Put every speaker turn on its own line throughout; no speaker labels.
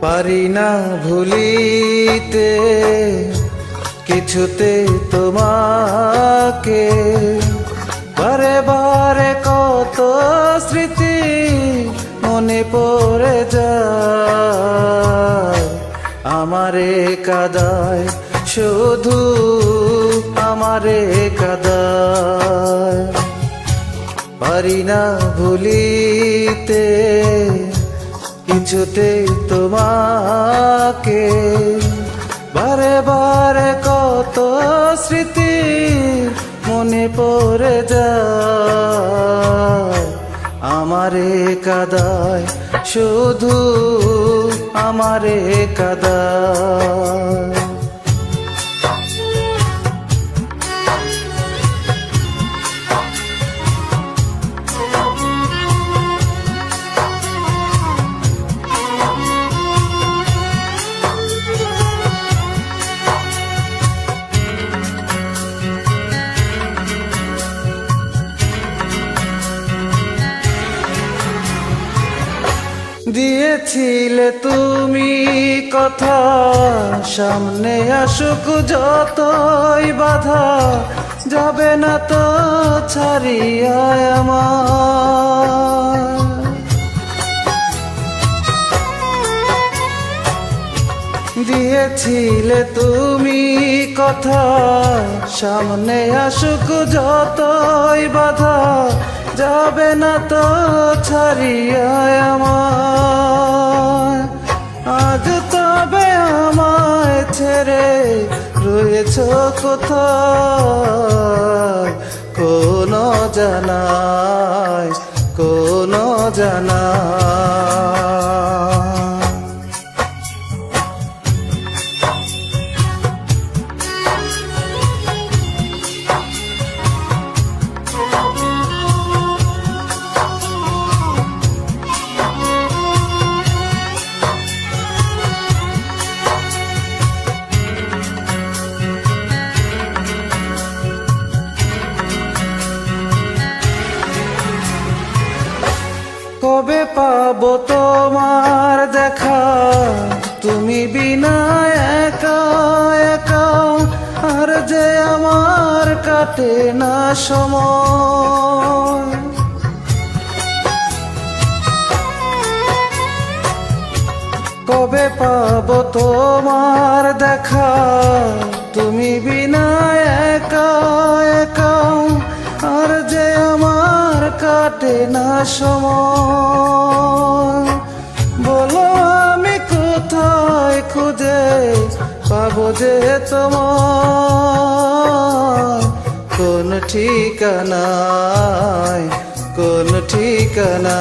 পারি না ভুলিতে, কিছুতে তোমাকে। বারে বারে কত স্মৃতি মনে পড়ে যায়। আমারে কাদায়, শুধু আমারে কাদায়। পারি না ভুলিতে কিছুতে তোমাকে বারে বারে কত স্মৃতি মনে পড়ে যায়। আমারে কাদায় শুধু আমারে কাদায়। দিয়েছিলে তুমি কথা, সামনে আসুক যতই বাধা, যাবে না তো ছাড়িয়া আমার। দিয়েছিলে তুমি কথা, সামনে আসুক যতই বাধা যাবে না তো ছাড়িয়া আমার। আজ তবে আমায় ছেড়ে রয়েছ কোথায়? কোন জানায় কোন জানায় পাবো তোমার দেখা। তুমি বিনা একা একা, আর যে আমার কাটে না সময়। কবে পাবো তোমার দেখা? তুমি বিনা একা কাটে না সময়। বলো আমি কোথায় খুঁজে পাবো যে তোমার কোন ঠিকানায়, কোন ঠিকানা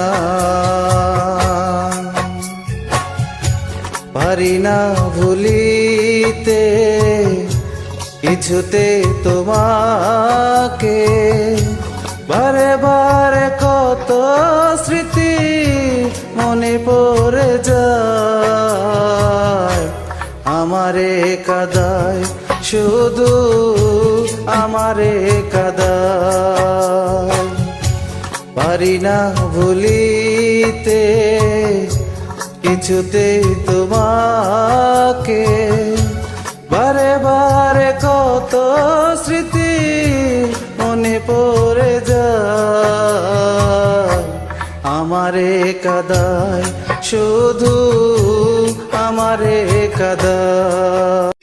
পারি না ভুলিতে, কিছুতে তোমাকে বারে বারে কত স্মৃতি মনে পড়ে যায়। আমারে কাদায়, শুধু আমারে কাদায়। পারি না ভুলিতে কিছুতে তোমাকে। বারে বারে আমারে কাদায় শুধু আমারে কাদায়।